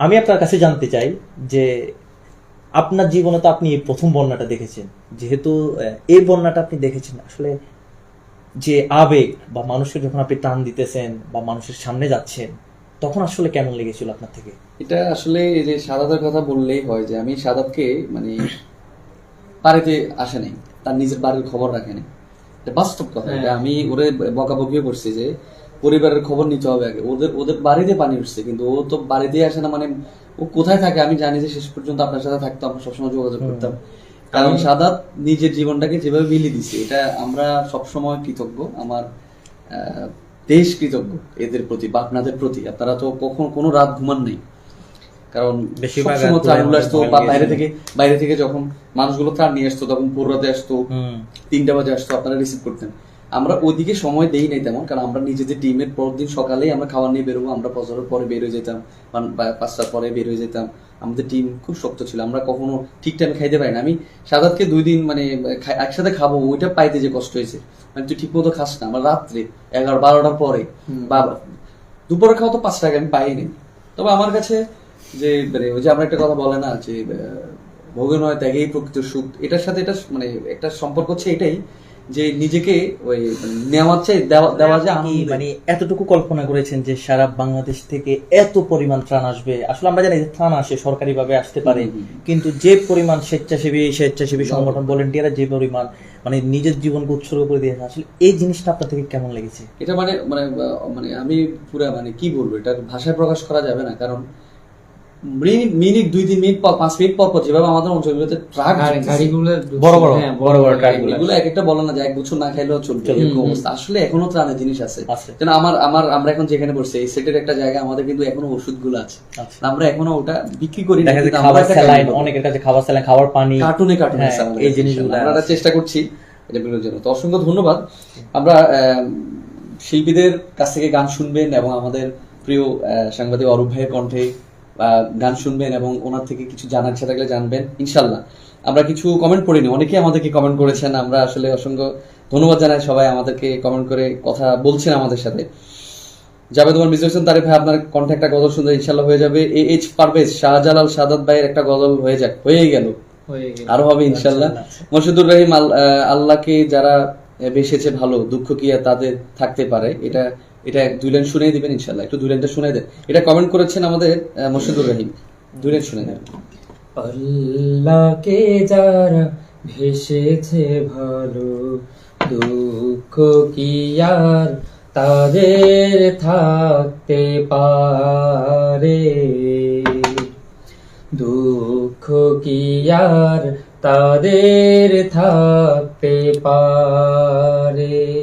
আমি আপনার কাছে জানতে চাই যে আপনার জীবনে তো আপনি এই প্রথম বন্যাটা দেখেছেন। যেহেতু এই বন্যাটা আপনি দেখেছেন আসলে যে আবেগ বা মানুষকে যখন আপনি টান দিতেছেন বা মানুষের সামনে যাচ্ছেন তখন আসলে কেমন লেগেছিল আপনার থেকে? এটা আসলে এই যে সাদাতের কথা বললেই হয় যে আমি সাদাতকে মানে বাড়িতে আসে নাই। তার নিজের বাড়ির খবর রাখে নাই। এটা বাস্তব কথা। এটা আমি ওরে বকাবকিও করছি যে পরিবারের খবর নিতে হবে আগে। ওদের ওদের বাড়িতে পানি উঠছে কিন্তু ও তো বাড়িতে আসে না মানে ও কোথায় থাকে আমি জানি যে শেষ পর্যন্ত আপনার সাথে থাকতো আমরা সবসময় যোগাযোগ করতাম। কারণ সাদাত নিজের জীবনটাকে যেভাবে বিলিয়ে দিছে এটা আমরা সবসময় কৃতজ্ঞ আমার দেশ কৃতজ্ঞ এদের প্রতি বা আপনাদের প্রতি। আপনারা তো কখনো কোনো রাত ঘুমান নেই। কারণ আসতো বা বাইরে থেকে বাইরে থেকে যখন মানুষগুলো ত্রাণ নিয়ে আসতো তখন ভোর রাতে আসতো তিনটা বাজে আসতো আপনারা রিসিভ করতেন। আমরা ওইদিকে সময় দেই নাই তেমন কারণ আমরা নিজেদের টিমের পরদিন সকালেই আমরা খাবার নিয়ে বেরোবো আমরা ফজরের পরে বের হয়ে যেতাম পাঁচটার পরে বের হয়ে যেতাম। আমাদের টিম খুব শক্ত ছিল আমরা কখনো ঠিক টাইমে খাইতে পারি না। আমি সাদাতকে দুই দিন মানে একসাথে খাব ওইটা পাইতে যে কষ্ট হয়েছে। মানে তুই ঠিক মতো খাস না আমার রাত্রে এগারো বারোটার পরে বা দুপুরে খাওয়া তো পাঁচ টাকা আমি পাইনি তবে আমার কাছে যে মানে ওই যে আমরা একটা কথা বলে না যে ভোগে নয় ত্যাগেই প্রকৃত সুখ এটার সাথে এটা মানে একটা সম্পর্ক হচ্ছে এটাই যে নিজেকে ওই নেওয়ার চাই দেওয়া যায় আনন্দে। মানে এতটুকু কল্পনা করেছেন যে সারা বাংলাদেশ থেকে এত পরিমাণ ত্রাণ আসবে? আসলে আমরা জানি যে ত্রাণ আসে সরকারি ভাবে আসতে পারে। কিন্তু যে পরিমাণ স্বেচ্ছাসেবী স্বেচ্ছাসেবী সংগঠন ভলেন্টিয়াররা যে পরিমাণ মানে নিজের জীবনকে উৎসর্গ করে দিয়েছে আসলে এই জিনিসটা আপনার থেকে কেমন লেগেছে? এটা মানে মানে মানে আমি পুরা মানে কি বলব এটা ভাষায় প্রকাশ করা যাবে না। কারণ মিনিট দুই তিন মিনিট পর পাঁচ মিনিট পর পর যেভাবে আমাদের অঞ্চলগুলোতে ট্রাক গাড়িগুলো বড় বড়, হ্যাঁ, বড় বড় ট্রাকগুলো। এগুলো এক একটা বলে না যে এক বছর না খাইলেও চলবে এরকম অবস্থা। আসলে এখনও ত্রাণের জিনিস আছে। যেন আমার আমার আমরা এখন যেখানে বসছি এই সেটের একটা জায়গা আমাদের কিন্তু এখনও ওষুধগুলো আছে। আমরা এখনও ওটা বিক্রি করি না খাবার স্যালাইন অনেকের কাছে খাবার স্যালাইন খাবার পানি কার্টুনে কার্টুনে হ্যাঁ, এই জিনিসগুলো আমরা চেষ্টা করছি এটা বেরোর জন্য। তো অসংখ্য ধন্যবাদ। আমরা শিল্পীদের কাছ থেকে গান শুনবেন এবং আমাদের প্রিয় সাংবাদিক অরূপ ভাইয়ের কণ্ঠে গান শুনবেন এবং ওনার থেকে কিছু জানার ইচ্ছা থাকলে জানবেন ইনশাল্লাহ। আমরা কিছু কমেন্ট পড়িনি অনেকেই আমাদেরকে কমেন্ট করেছেন আমরা আসলে অসংখ্য ধন্যবাদ জানাই সবাই আমাদেরকে কমেন্ট করে কথা বলছেন আমাদের সাথে। যাবে তোমার মিউজিক হোসেন তারিফ ভাই আপনার কণ্ঠে একটা গজল শুনতে ইনশাল্লাহ হয়ে যাবে। এ এইচ পারভেজ শাহজালাল সাদাত ভাইয়ের একটা গজল হয়ে যাক হয়ে গেল। আরও হবে ইনশাল্লাহ। মসজিদুর রহিম আল্লাহকে যারা বেসেছে ভালো, দুঃখ কি আর তাদের থাকতে পারে? এটা এটা দুই লাইন শুনে দিবেন ইনশাল্লাহ একটু দুই লাইনটা শুনে দেন। এটা কমেন্ট করেছেন আমাদের মসজিদুর রহিম। দুই লাইন শুনে দেন আল্লাহকে যারা ভেসেছে ভালো, দুঃখ কি আর তাদের থাকতে পারে? দুঃখ কি আর তাদের থাকতে পারে।